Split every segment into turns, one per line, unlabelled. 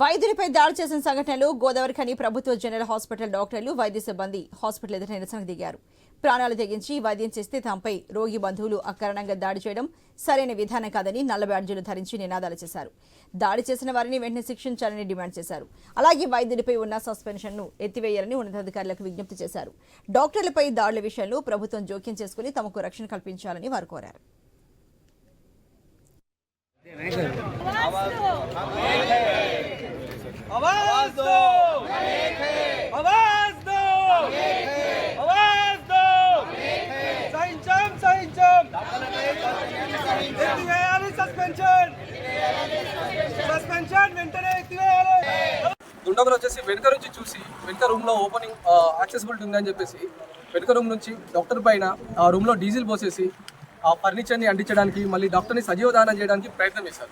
వైద్యులపై దాడి చేసిన సంఘటనలు గోదావరిఖని ప్రభుత్వ జనరల్ హాస్పిటల్ డాక్టర్లు వైద్య సిబ్బంది హాస్పిటల్ ఎదుట నిరసనకు దిగారు. ప్రాణాలు తెగించి వైద్యం చేస్తే తమపై రోగి బంధువులు అకారణంగా దాడి చేయడం సరైన విధానం కాదని నల్ల బ్యాడ్జీలు ధరించి నినాదాలు చేశారు. దాడి చేసిన వారిని వెంటనే శిక్షించాలని డిమాండ్ చేశారు. అలాగే వైద్యుడిపై ఉన్న సస్పెన్షన్ను ఎత్తివేయాలని ఉన్నతాధికారులకు విజ్ఞప్తి చేశారు. డాక్టర్లపై దాడుల విషయంలో ప్రభుత్వం జోక్యం చేసుకుని తమకు రక్షణ కల్పించాలని వారు కోరారు.
आवाज दो आवाज दो आवाज दो సహించాం సహించాం ఎత్తివేయాలి సస్పెన్షన్ సస్పెన్షన్ వెంటనే ఎత్తివేయాలి
దుండగులు వచ్చేసి వెనుక నుంచి చూసి వెనుక రూమ్ లో ఓపెనింగ్ యాక్సెసిబిలిటీ ఉందని చెప్పేసి వెనుక రూమ్ నుంచి డాక్టర్ పైన ఆ రూమ్ లో డీజిల్ పోసేసి ఆ ఫర్నిచర్ ని అందించడానికి మళ్ళీ డాక్టర్ ని సజీవదానం చేయడానికి ప్రయత్నం చేశారు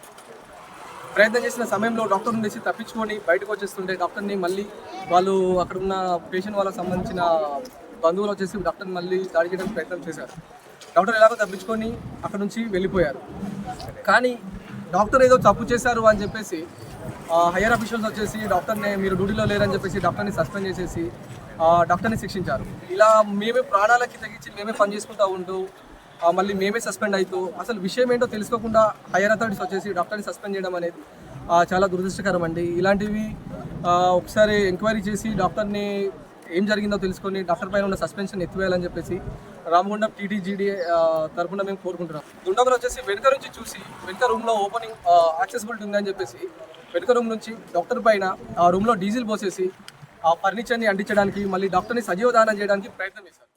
ప్రయత్నం చేసిన సమయంలో డాక్టర్ నుండి తప్పించుకొని బయటకు వచ్చేస్తుంటే డాక్టర్ని మళ్ళీ వాళ్ళు అక్కడ ఉన్న పేషెంట్ వాళ్ళకి సంబంధించిన బంధువులు వచ్చేసి డాక్టర్ని మళ్ళీ దాడి చేయడానికి ప్రయత్నం చేశారు. డాక్టర్ ఎలాగో తప్పించుకొని అక్కడ నుంచి వెళ్ళిపోయారు. కానీ డాక్టర్ ఏదో తప్పు చేశారు అని చెప్పేసి హయ్యర్ అఫీషియల్స్ వచ్చేసి డాక్టర్ని మీరు డ్యూటీలో లేరని చెప్పేసి డాక్టర్ని సస్పెండ్ చేసేసి డాక్టర్ని శిక్షించారు. ఇలా మేమే ప్రాణాలకి తెగించి మేమే పని చేసుకుంటూ ఉంటూ మళ్ళీ మేమే సస్పెండ్ అవుతూ. అసలు విషయం ఏంటో తెలుసుకోకుండా హైయర్ అథారిటీస్ వచ్చేసి డాక్టర్ని సస్పెండ్ చేయడం అనేది చాలా దురదృష్టకరం అండి. ఇలాంటివి ఒకసారి ఎంక్వైరీ చేసి డాక్టర్ని ఏం జరిగిందో తెలుసుకొని డాక్టర్ పైన ఉన్న సస్పెన్షన్ ఎత్తివేయాలని చెప్పేసి రామగుండం టీటీజీడీ తరఫున మేము కోరుకుంటున్నాం. దుండగులు వచ్చేసి వెనుక నుంచి చూసి వెనుక రూమ్లో ఓపెనింగ్ యాక్సెసిబిలిటీ ఉందని చెప్పేసి వెనుక రూమ్ నుంచి డాక్టర్ పైన ఆ రూమ్లో డీజిల్ పోసేసి ఆ ఫర్నిచర్ని అందించడానికి మళ్ళీ డాక్టర్ని సజీవ దానం చేయడానికి ప్రయత్నం చేశారు.